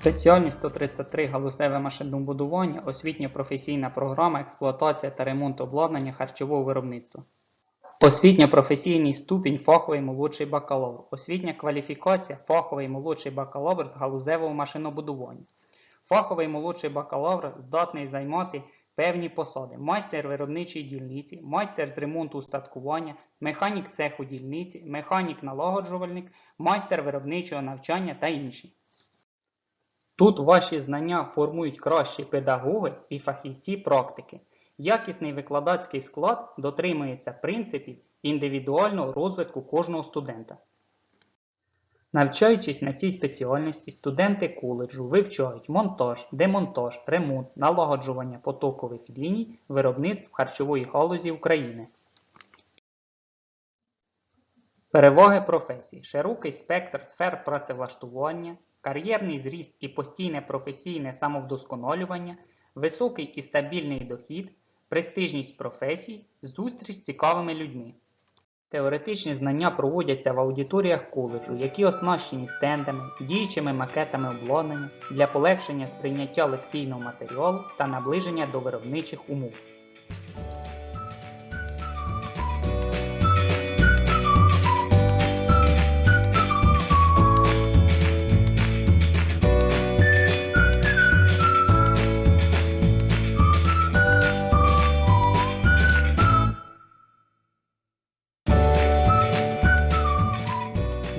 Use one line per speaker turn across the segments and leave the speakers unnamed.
Спеціальність 133 галузеве машинобудування, освітньо-професійна програма, експлуатація та ремонт обладнання харчового виробництва. Освітньо-професійний ступінь фаховий молодший бакалавр. Освітня кваліфікація фаховий молодший бакалавр з галузевого машинобудування. Фаховий молодший бакалавр здатний займати певні посади: майстер виробничої дільниці, майстер з ремонту устаткування, механік цеху дільниці, механік налагоджувальник, майстер виробничого навчання та інші. Тут ваші знання формують кращі педагоги і фахівці практики. Якісний викладацький склад дотримується принципів індивідуального розвитку кожного студента. Навчаючись на цій спеціальності, студенти коледжу вивчають монтаж, демонтаж, ремонт, налагоджування потокових ліній виробництв харчової галузі України. Переваги професій: широкий спектр сфер працевлаштування, кар'єрний зріст і постійне професійне самовдосконалювання, високий і стабільний дохід, престижність професій, зустріч з цікавими людьми. Теоретичні знання проводяться в аудиторіях коледжу, які оснащені стендами, діючими макетами обладнання для полегшення сприйняття лекційного матеріалу та наближення до виробничих умов.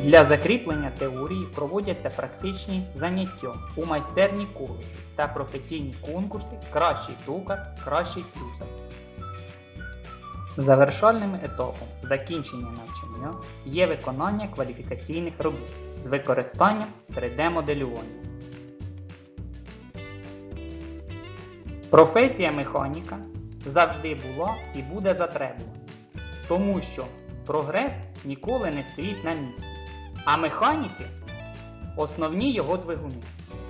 Для закріплення теорії проводяться практичні заняття у майстерні коледжу та професійні конкурси Кращий токар, кращий слюсар. Завершальним етапом закінчення навчання є виконання кваліфікаційних робіт з використанням 3D-моделювання. Професія механіка завжди була і буде затребувана, тому що прогрес ніколи не стоїть на місці, а механіки основні його двигуни.